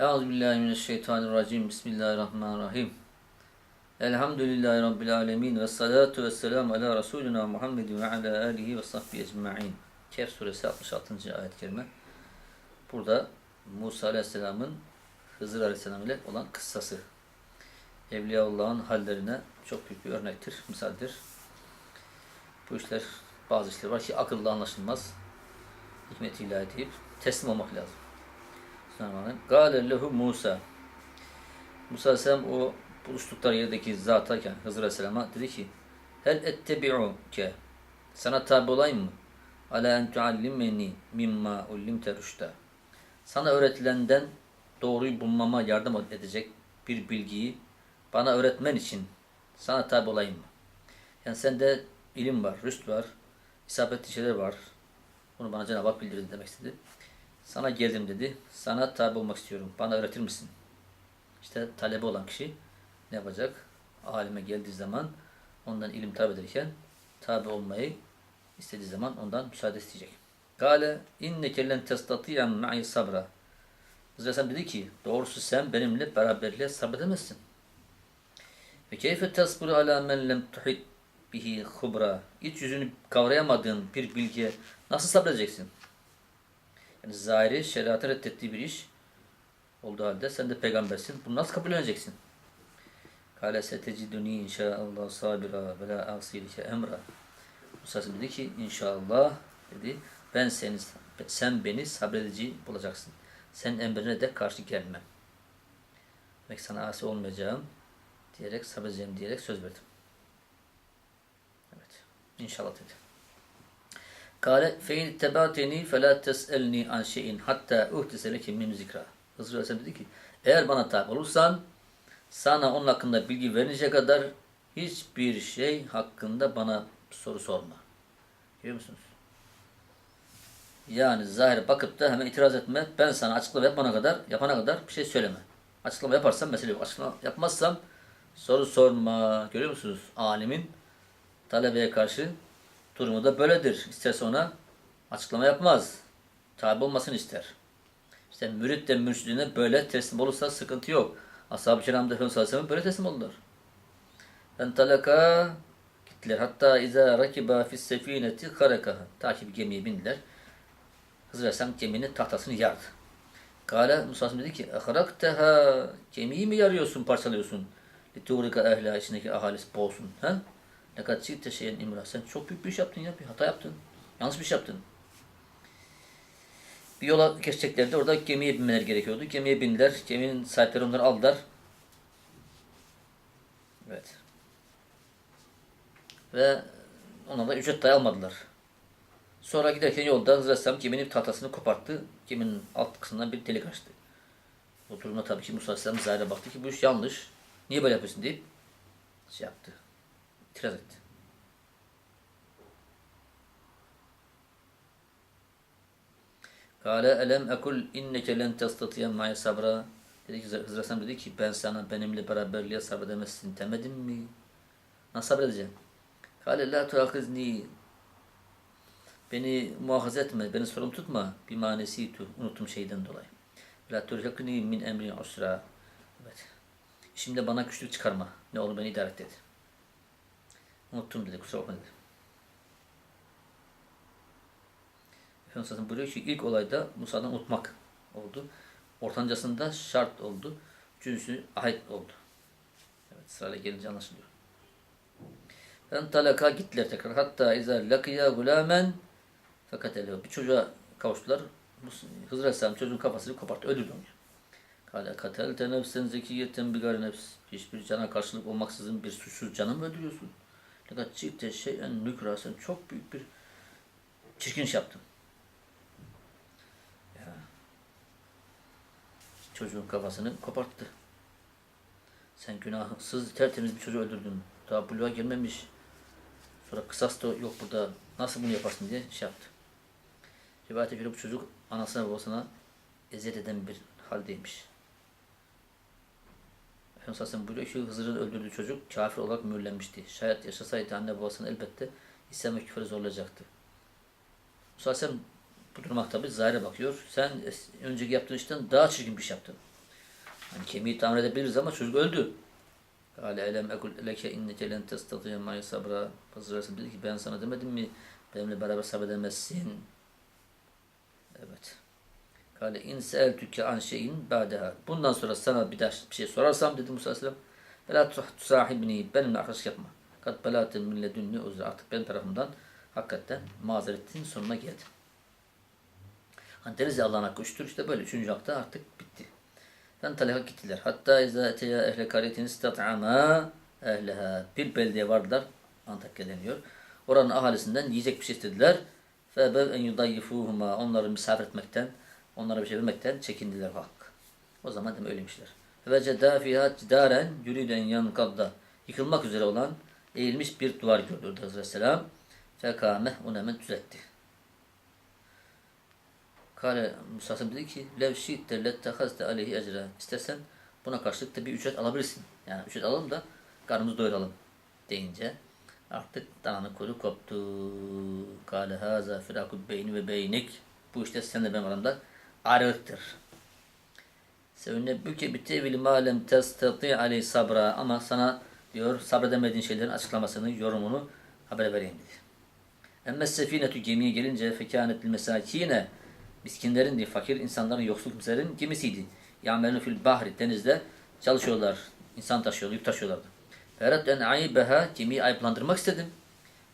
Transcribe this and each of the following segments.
Euzubillahimineşşeytanirracim. Bismillahirrahmanirrahim. Elhamdülillahi Rabbil alemin. Ve salatu ve selamu ala Resulina Muhammedin ve ala alihi ve sahbihi ecma'in. Kehf suresi 66. ayet-i kerime. Burada Musa aleyhisselamın Hızır aleyhisselam ile olan kıssası. Evliyaullah'ın hallerine çok büyük bir örnektir, misaldir. Bu işler, bazı işler var ki akıllı anlaşılmaz. Hikmet ilahi deyip teslim olmak lazım. Bismillahirrahmanirrahim. Gâle lehu Musa. Musa Aleyhisselam o buluştukları yerdeki zatayken Hızır Aleyhisselam'a dedi ki Hel ettebi'uke Sana tabi olayım mı? Ala en tuallimeni mimma ullimte rüşta. Sana öğretilenden doğruyu bulmama yardım edecek bir bilgiyi bana öğretmen için sana tabi olayım mı? Yani sende ilim var, rüşt var, isabetli şeyler var. Bunu bana Cenab-ı Hak bildirdi demek istedi. Sana geldim dedi. Sana tabi olmak istiyorum. Bana öğretir misin? İşte talebe olan kişi ne yapacak? Alime geldiği zaman ondan ilim talep ederken tabi olmayı istediği zaman ondan müsaade isteyecek. Gale inneke len testatiyen ma'i sabra. Hazreti dedi ki doğrusu sen benimle beraberliğe sabredemezsin. Ve keyfe tasburu ala men lem tuhit bihi khubra. İç yüzünü kavrayamadığın bir bilgiye nasıl sabredeceksin? Yani zahiri şeriatın reddettiği bir iş olduğu halde sen de peygambersin. Bunu nasıl kabulleneceksin? Kale seteciduni inşaallah sabira ve la asilike emra. Musa dedi ki inşallah dedi ben seni sen beni sabredici bulacaksın. Sen emrine de karşı gelmem. Demek sana asi olmayacağım diyerek sabredeceğim diyerek söz verdim. Evet. İnşallah dedi. Kale fe in tebateni fe la tes'elni an şeyin hatta uhtise leke min zikra. Hızır Aleyhisselam dedi ki eğer bana tabi olursan sana onun hakkında bilgi verinceye kadar hiçbir şey hakkında bana soru sorma. Görüyor musunuz? Yani zahir bakıp da hemen itiraz etme. Ben sana açıklama yapana kadar, yapana kadar bir şey söyleme. Açıklama yaparsam mesele yok. Açıklama yapmazsam soru sorma. Görüyor musunuz? Alimin talebeye karşı durumu da böyledir. İsterse ona açıklama yapmaz. Tabi olmasını ister. İşte mürit de mürşidine böyle teslim olursa sıkıntı yok. Ashab-ı kiram da Aleyhisselam böyle teslim oldular. Ben talaka gittiler. Hatta izâ rakiba fis sefineti karakaha. Ta ki bir gemiye bindiler. Hızır Aleyhisselam geminin tahtasını yardı. Kale Musa dedi ki Ehrakteha gemiyi mi yarıyorsun, parçalıyorsun? Lituğrika ehla içindeki ahalisi boğulsun. Ha? Ne kadar çiğte şeyin imra. Sen çok büyük bir iş yaptın ya. Bir hata yaptın. Yanlış bir şey yaptın. Bir yola geçeceklerdi. Orada gemiye binmeleri gerekiyordu. Gemiye bindiler. Geminin sahipleri onları aldılar. Evet. Ve onlardan ücret dahi almadılar. Sonra giderken yolda Hızır geminin tahtasını koparttı. Geminin alt kısmından bir delik açtı. Durumda tabii ki Musa Aleyhisselam zahire baktı ki bu iş yanlış. Niye böyle yapıyorsun deyip şey yaptı. İtiraz etti. Kale elem ekul inneke len testatiyen ma'i sabra. Dedi ki Hızır dedi ki ben sana benimle beraberliğe sabredemezsin demedim mi? Nasıl sabredeceğim? Kale la tuakizni Beni muhafaza etme, beni sorumlu tutma. Bir manesi tu, unuttum şeyden dolayı. La turhakni min emri usra. Evet. Şimdi bana güçlük çıkarma. Ne olur beni idare et dedi. Unuttum dedi, kusura bakma dedi. Efendimiz Aleyhisselam buyuruyor ki ilk olayda Musa'dan unutmak oldu. Ortancasında şart oldu. Üçüncüsü ahit oldu. Evet sırayla gelince anlaşılıyor. Ben talaka gittiler tekrar. Hatta izâ lakiya gulâmen fakat bir çocuğa kavuştular. Hızır Aleyhisselam çocuğun kafasını koparttı. Öldürdü onu. Kale katelte nefsen zekiyeten bigar nefs. Hiçbir cana karşılık olmaksızın bir suçsuz canı mı öldürüyorsun? Fakat çifte şeyen nükra sen çok büyük bir çirkin iş yaptın. Ya. Çocuğun kafasını koparttı. Sen günahsız tertemiz bir çocuğu öldürdün. Daha buluğa gelmemiş. Sonra kısas da yok burada. Nasıl bunu yaparsın diye şey yaptı. Rivayete göre bu çocuk anasına babasına eziyet eden bir haldeymiş. Aleyhisselam buyuruyor ki Hızır'ın öldürdüğü çocuk kafir olarak mühürlenmişti. Şayet yaşasaydı anne babasını elbette İslam ve küfre zorlayacaktı. Musa Aleyhisselam bu duruma tabi zahire bakıyor. Sen önceki yaptığın işten daha çirkin bir şey yaptın. Yani kemiği tamir edebiliriz ama çocuk öldü. Kale elem ekul leke inneke len testatiye ma'i sabra. Hazreti dedi ki ben sana demedim mi benimle beraber sabredemezsin. Evet. Kale in seeltüke an şeyin ba'deha. Bundan sonra sana bir daha bir şey sorarsam dedi Musa Aleyhisselam. Vela tusahibni benimle arkadaşlık yapma. Kat belaten min ledünni uzra. Artık benim tarafımdan hakikaten mazeretin sonuna geldim. Hani deriz ya Allah'ın hakkı üçtür. İşte böyle üçüncü hakta artık bitti. Ben talaka gittiler. Hatta izâ eteya ehle kariyetin istat'ama ehleha. Bir beldeye vardılar. Antakya deniyor. Oranın ahalisinden yiyecek bir şey istediler. Febev en yudayyifuhuma. Onları misafir etmekten, onlara bir şey vermekten çekindiler hak. O zaman demek öyleymişler. Vecedâ fîhâ cidâren yürüden yankadda. Yıkılmak üzere olan eğilmiş bir duvar gördü orada Hazreti Aleyhisselam. Fekâmeh onu hemen düzeltti. Kale Musa Aleyhisselam dedi ki lev şi'te lettehazte aleyhi ecre. İstersen buna karşılık da bir ücret alabilirsin. Yani ücret alalım da karnımızı doyuralım deyince artık dananın kolu koptu. Kale haza firakul beyni ve beynik. Bu işte seninle benim aramda ayrılıktır. Sevnebbüke bi tevili ma lem testati aleyhi sabra. Ama sana diyor sabredemediğin şeylerin açıklamasını, yorumunu haber vereyim dedi. Emme sefinetu gemiye gelince fekânetil mesakine miskinlerin diye fakir insanların yoksul kimselerin gemisiydi. Ya'melû fil bahri denizde çalışıyorlar. insan taşıyorlar, yük taşıyorlardı. Ferat en aybeha gemiyi ayıplandırmak istedim.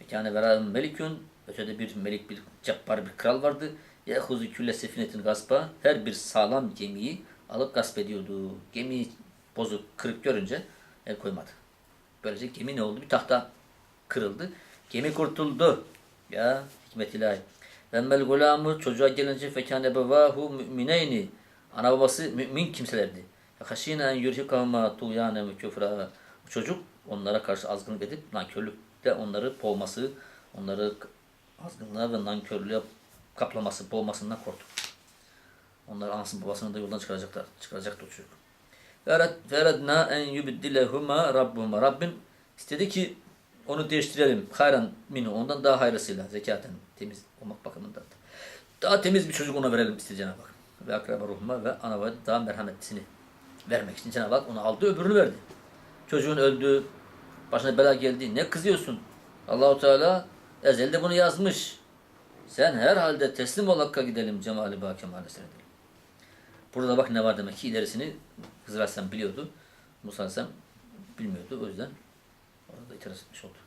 Mekâne vera melikün ötede bir melik bir cabbar bir kral vardı. Yehuzu külle sefinetin gaspa her bir sağlam gemiyi alıp gasp ediyordu. Gemiyi bozuk, kırık görünce el koymadı. Böylece gemi ne oldu? Bir tahta kırıldı. Gemi kurtuldu. Ya hikmet ilahi. Emmel gulamı çocuğa gelince fekâne bevahu mümineyni. Ana babası mümin kimselerdi. Haşîne en yurhikâmâ tuğyâne ve küfrâ. Çocuk onlara karşı azgınlık edip nankörlükte onları boğması, onları azgınlığa ve nankörlüğe kaplaması, boğmasından korktu. Onlar anasını babasını da yoldan çıkaracaklar. Çıkaracaktı o çocuk. Feredna en yubiddilehuma rabbuhuma. Rabbim istedi ki onu değiştirelim. Hayran minu. Ondan daha hayırlısıyla. Zekaten temiz olmak bakımından. Daha temiz bir çocuk ona verelim istedi Cenab-ı Hak. Ve akraba ruhuma ve ana ve daha merhametlisini vermek için Cenab-ı Hak onu aldı öbürünü verdi. Çocuğun öldü. Başına bela geldi. Ne kızıyorsun? Allahu Teala ezelde bunu yazmış. Sen herhalde teslim ol Hakk'a gidelim Cemali Ba Kemal'e seyredelim. Burada bak ne var demek ki ilerisini Hızır Aleyhisselam biliyordu. Musa Aleyhisselam bilmiyordu. O yüzden orada itiraz etmiş oldu.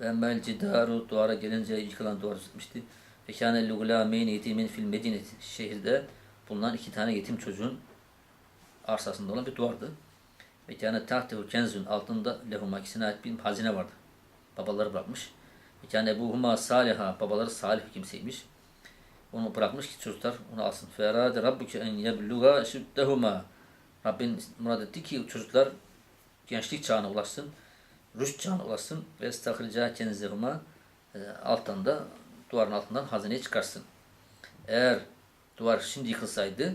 Ve emmel cidaru duvara gelince yıkılan duvar düzeltmişti. Ve kâne lugulâmeyn yetimin fil medineti. Şehirde bulunan iki tane yetim çocuğun arsasında olan bir duvardı. Ve kâne tahtehu kenzun altında lehuma ikisine ait bir hazine vardı. Babaları bırakmış. Ve kâne ebuhuma saliha. Babaları salih kimseymiş. Onu bırakmış ki çocuklar onu alsın. Ferade rabbuke en yebluğa şüddehuma. Rabbin murad etti ki çocuklar gençlik çağına ulaşsın, rüşt çağına ulaşsın ve estakrica kenzehuma e, alttan da duvarın altından hazineyi çıkarsın. Eğer duvar şimdi yıkılsaydı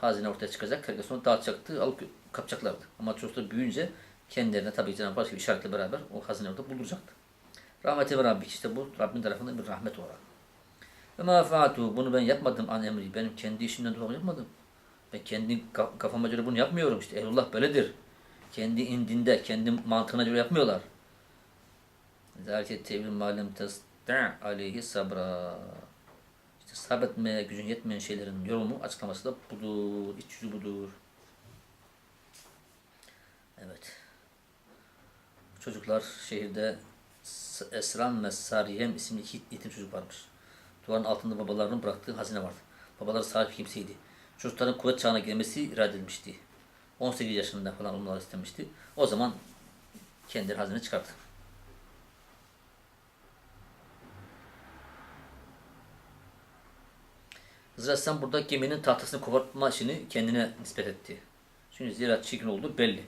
hazine ortaya çıkacak, herkes onu dağıtacaktı, alıp kapacaklardı. Ama çocuklar büyüyünce kendilerine tabii Cenab-ı Hak işaretle beraber o hazine orada bulduracaktı. Rahmeti Rabbik işte bu Rabbin tarafından bir rahmet olarak. Ve ma faatu bunu ben yapmadım an emri. Benim kendi işimden dolayı yapmadım. Ben kendi kafama göre bunu yapmıyorum işte. Ehlullah böyledir. Kendi indinde, kendi mantığına göre yapmıyorlar. Zalike tevil malem testa aleyhi sabra. İşte sabretmeye gücün yetmeyen şeylerin yorumu, açıklaması da budur. İç yüzü budur. Evet. Çocuklar şehirde Esran ve Sariyem isimli iki yetim çocuk varmış. Duvarın altında babalarının bıraktığı hazine vardı. Babaları sahip kimseydi. Çocukların kuvvet çağına gelmesi irade edilmişti. 18 yaşında falan olmaları istemişti. O zaman kendileri hazine. Hızır Aleyhisselam burada geminin tahtasını kopartma işini kendine nispet etti. Çünkü zira çirkin olduğu belli.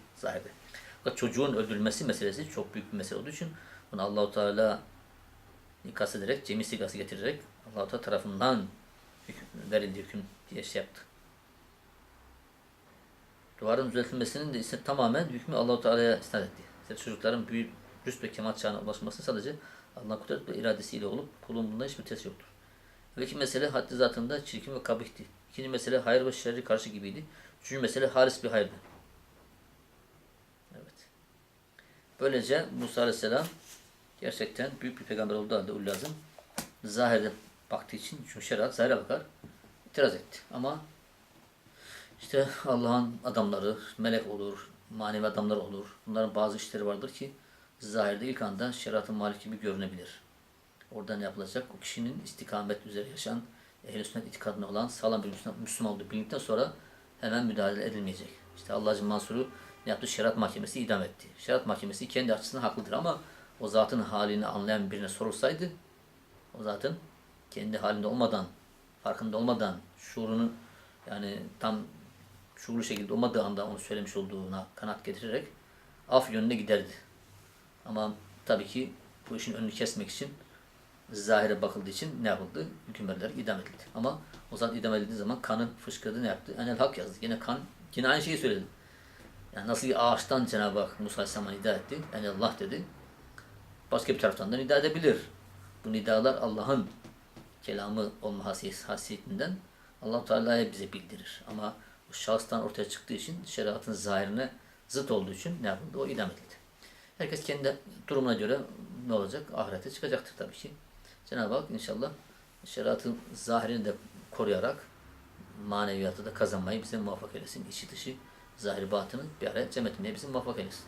Fakat çocuğun öldürülmesi meselesi çok büyük bir mesele olduğu için bunu Allahu Teala ikaz ederek, cemi sigası getirerek Allah Teala tarafından hüküm, verildi hüküm diye şey yaptı. Duvarın düzeltilmesinin de ise tamamen hükmü Allah Teala'ya isnat etti. İşte çocukların büyük rüst ve kemal çağına ulaşması sadece Allah kudret ve iradesiyle olup kulun bunda hiçbir test yoktur. Ve iki mesele haddi zatında çirkin ve kabihti. İkinci mesele hayır ve şerri karşı gibiydi. Üçüncü mesele halis bir hayırdı. Evet. Böylece Musa Aleyhisselam gerçekten büyük bir peygamber olduğu halde ulul azim zahirde baktığı için çünkü şeriat zahire bakar itiraz etti. Ama işte Allah'ın adamları, melek olur, manevi adamlar olur. Bunların bazı işleri vardır ki zahirde ilk anda şeriatın malik gibi görünebilir. Orada ne yapılacak? O kişinin istikamet üzere yaşayan, ehl-i sünnet itikadına olan sağlam bir Müslüman, Müslüman olduğu bilindikten sonra hemen müdahale edilmeyecek. İşte Allah Azze Mansur'u ne yaptı? Şeriat mahkemesi idam etti. Şeriat mahkemesi kendi açısından haklıdır ama o zatın halini anlayan birine sorulsaydı o zatın kendi halinde olmadan, farkında olmadan, şuurunu yani tam şuurlu şekilde olmadığı anda onu söylemiş olduğuna kanat getirerek af yönüne giderdi. Ama tabii ki bu işin önünü kesmek için zahire bakıldığı için ne yapıldı? Hükümlerler idam edildi. Ama o zaman idam edildiği zaman kanı fışkırdı ne yaptı? Enel hak yazdı. Yine kan, yine aynı şeyi söyledi. Yani nasıl ki ağaçtan Cenab-ı Hak Musa Aleyhisselam'a nida etti. Yani Allah dedi. Başka bir taraftan da nida edebilir. Bu nidalar Allah'ın kelamı olma hasiyet, hasiyetinden allah Teala'ya bize bildirir. Ama bu şahıstan ortaya çıktığı için şeriatın zahirine zıt olduğu için ne yapıldı? O idam edildi. Herkes kendi durumuna göre ne olacak? Ahirete çıkacaktır tabii ki. Cenab-ı Hak inşallah şeriatın zahirini de koruyarak maneviyatı da kazanmayı bize muvaffak eylesin. İçi dışı, zahir batını bir araya cem etmeye bizi muvaffak eylesin.